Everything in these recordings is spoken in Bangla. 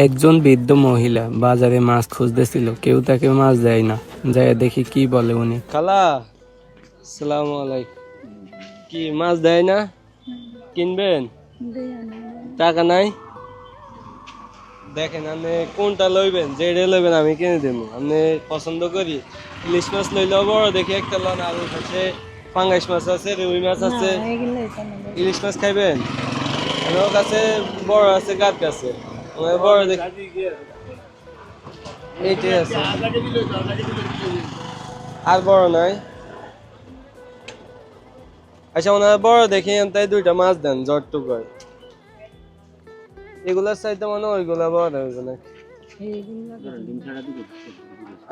একজন বৃদ্ধ মহিলা বাজারে মাছ খুঁজতেছিল কেউ তাকে মাছ দেয় না। যাই দেখি কি বলে উনি। খালা সালাম আলাইকুম। কি মাছ দেয় না? কিনবেন? টাকা নাই? দেখেন আপনি কোনটা লইবেন? যেটা লইবেন আমি কিনে দেবো। আপনি পছন্দ করি ইলিশ মাছ লইলেও বড় দেখি একটা লন আর ওর কাছে পাঙ্গাস মাছ আছে রুই মাছ আছে। ইলিশ মাছ খাইবেন? আমার কাছে বড় আছে গাছ আছে দেখি এইটাই আছে আর বড় নাই আচ্ছা ওনার বড় দেখি তাই দুইটা মাছ দেন জটটু করে এগুলার চাইতে মনে ওইগুলা বড় হইবে না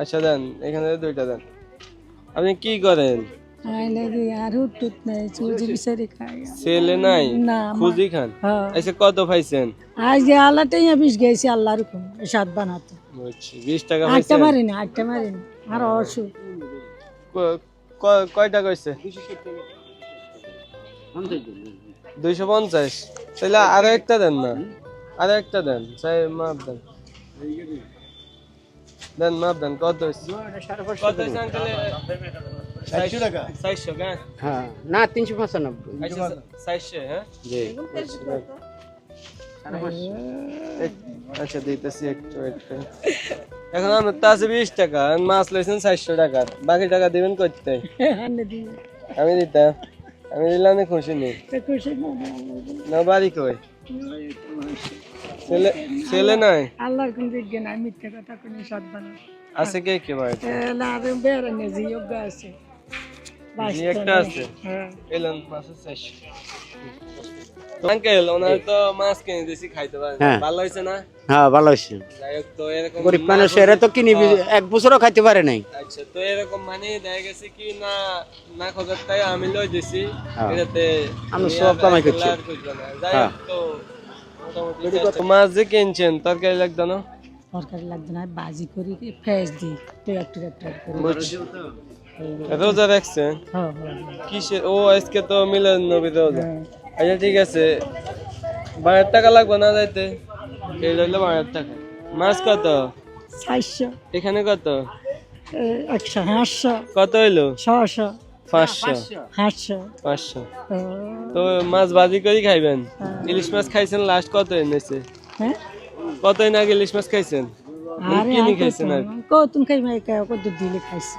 আচ্ছা দেন এখানে দুইটা দেন। আপনি কি করেন? ছেলে নাই খান কত পাইছেন আজ আল্লাহটাই বিষ গেছি আল্লাহর সাত বানাতে বিশ টাকা আটটা মারিনি আটটা মারিনি আর অসুখ ক- ক- কয়টা কইছে দুইশো পঞ্চাশ তাহলে আরও একটা দেন না আরও একটা দেন চাই মাপ দেন দেন মাপ দেন কত? কত হ্যাঁ হ্যাঁ। না তিনশো পঁচানব্বই। আচ্ছা হ্যাঁ? আচ্ছা দিতেছি একটু একটু। এখন আমার তো আছে বিশ টাকা মাছ লইছেন চারশো টাকা। বাকি টাকা দিবেন করতে আমি দিতাম। আমি দিলাম আমি খুশি নেই। না না বাড়ি কই? ছেলে ছেলে নাই? আল্লাহর কোন দিক না মিথ্যা কথা কোনো বানাতে আছে কে কে বাড়িতে? না বেড়ানে যে যোগ্য আছে। একটা আছে হ্যাঁ মাছের চারশো আঙ্কেল ওনার তো মাছ কিনে দিয়েছি খাইতে হ্যাঁ। ভালো হয়েছে না হ্যাঁ ভালো হয়েছে তো এরকম গরিব মানুষ এরা তো কিনি এক বছরও খাইতে পারে নাই আচ্ছা তো এরকম মানে দেখা গেছে কি না না খোঁজার তাই আমি লই দিছি। এটাতে আমি সব কামাই করছি। আর খুঁজবে না। যাই। তো মোটামুটি মাছ যে কিনছেন তরকারি লাগতো না তরকারি লাগবে না বাজি করি ফেস দিই করে রোজা রাখছেন হ্যাঁ হ্যাঁ কিসের? ও আজকে তো মিলন নবী রোজা। হ্যাঁ আচ্ছা ঠিক আছে। বারো টাকা লাগবে না যাইতে? এই রইল বারো টাকা। মাছ কত? চারশো। এখানে কত? একশো হাঁসশো। কত হইল? ছশো। পাঁচশো। হাঁসশো। পাঁচশো। তো মাছ ভাজি করে খাইবেন? ইলিশ মাছ খাইছেন লাস্ট কত এনেছে? হ্যাঁ? কত এনে আগে ইলিশ মাছ খাইছেন? কিনে খাইছেন আর কতুন খাই কত দিলে খাইছে?